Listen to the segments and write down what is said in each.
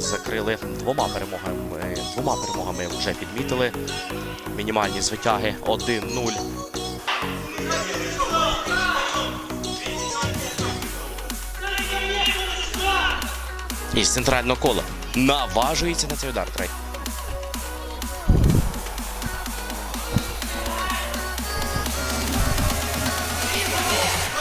закрили двома перемогами. Двома перемогами вже підмітили. Мінімальні звитяги 1-0. Із центрального кола наважується на цей удар третій.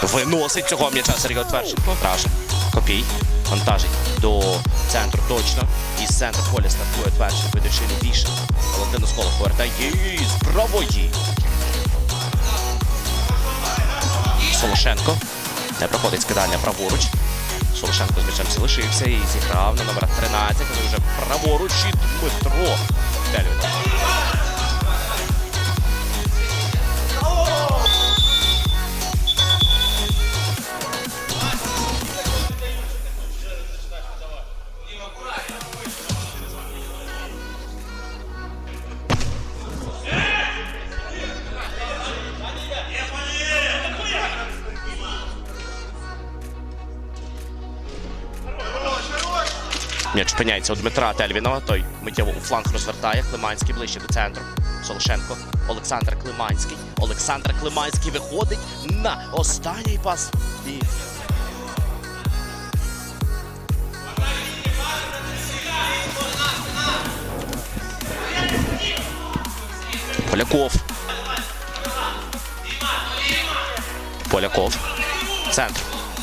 Виносить цього м'яча Сергій Отверченко. Раже. Копій. Вантажить до центру точно. Із центру поля стартує Тверченко, йдучи лівіше. Валентин Осколок повертає з правої. Солошенко. Не проходить скидання праворуч. Солошенко з м'ячем залишився і зіграв на номер 13. Вони вже праворуч і Дмитро. Тельвін. М'яч опиняється у Дмитра Тельвінова. Той миттєво у фланг розвертає. Климанський ближче до центру. Солошенко. Олександр Климанський. Олександр Климанський виходить на останній пас. І Поляков. Поляков. Центр.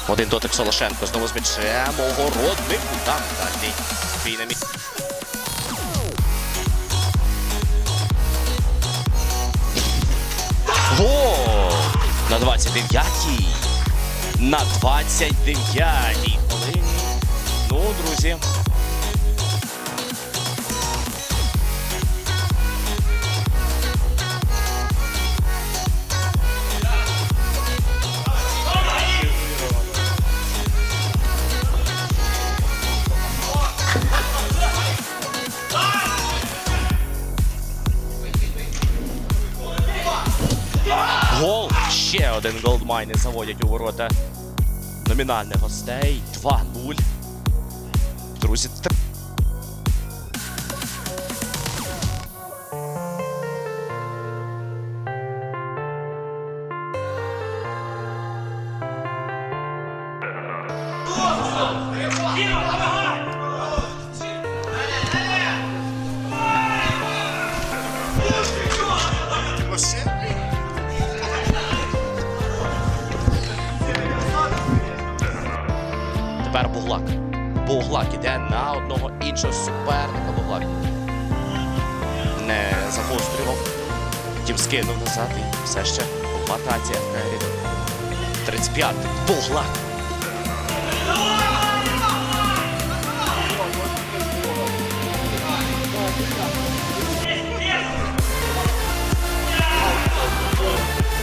Один дотик Солошенко. Знову з м'ячем. Огородник. Там далі. Бій на місці. Гол! На 29-й. На 29-й. Ну, друзі. Ще один голдмайни заводять у ворота номінальних гостей. 2-0. Друзі, тр- Тепер Буглак. Буглак іде на одного іншого суперника. Буглак не загострював. Втім скинув назад і все ще в атаці 35-й. Буглак.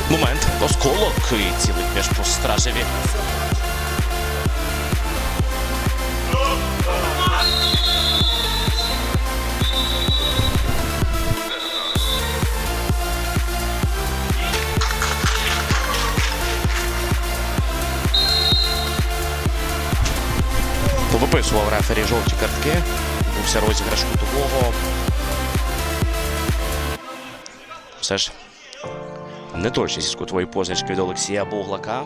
Момент. Осколок і цілий між по стражеві. Повиписував рефері жовті картки. Бувся розіграш кутового. Все ж неточність з кутової позначки від Олексія Буглака.